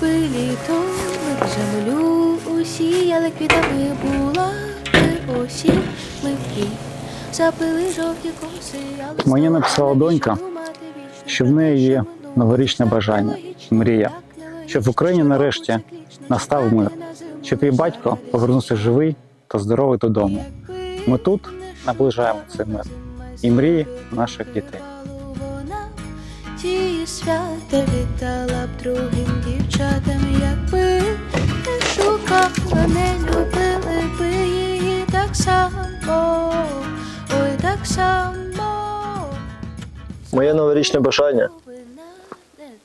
пилі, то землю усіяли квітами була ми осі ми Запили жовті коси, але мені написала донька, що в неї є новорічне бажання, мрія, щоб в Україні нарешті настав мир, щоб її батько повернувся живий та здоровий додому. Ми тут наближаємо цей мир і мрії наших дітей. Вона свята вітала б другим дівчатам, якби не шукала, не любили би її так само, ой, так само. Моє новорічне бажання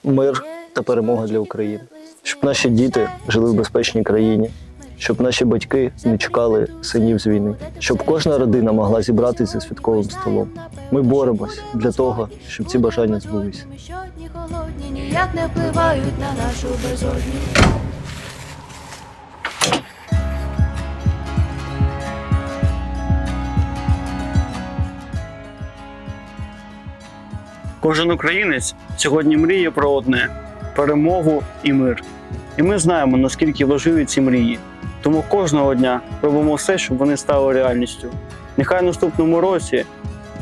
мир та перемога для України, щоб наші діти жили в безпечній країні, щоб наші батьки не чекали синів з війни, щоб кожна родина могла зібратися за святковим столом. Ми боремось для того, щоб ці бажання збулися. Ми щодні голодні ніяк не впливають на нашу безодню. Кожен українець сьогодні мріє про одне перемогу і мир. І ми знаємо, наскільки важливі ці мрії. Тому кожного дня робимо все, щоб вони стали реальністю. Нехай в наступному році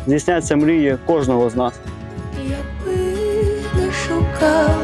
здійсняться мрії кожного з нас. Якби не шукала,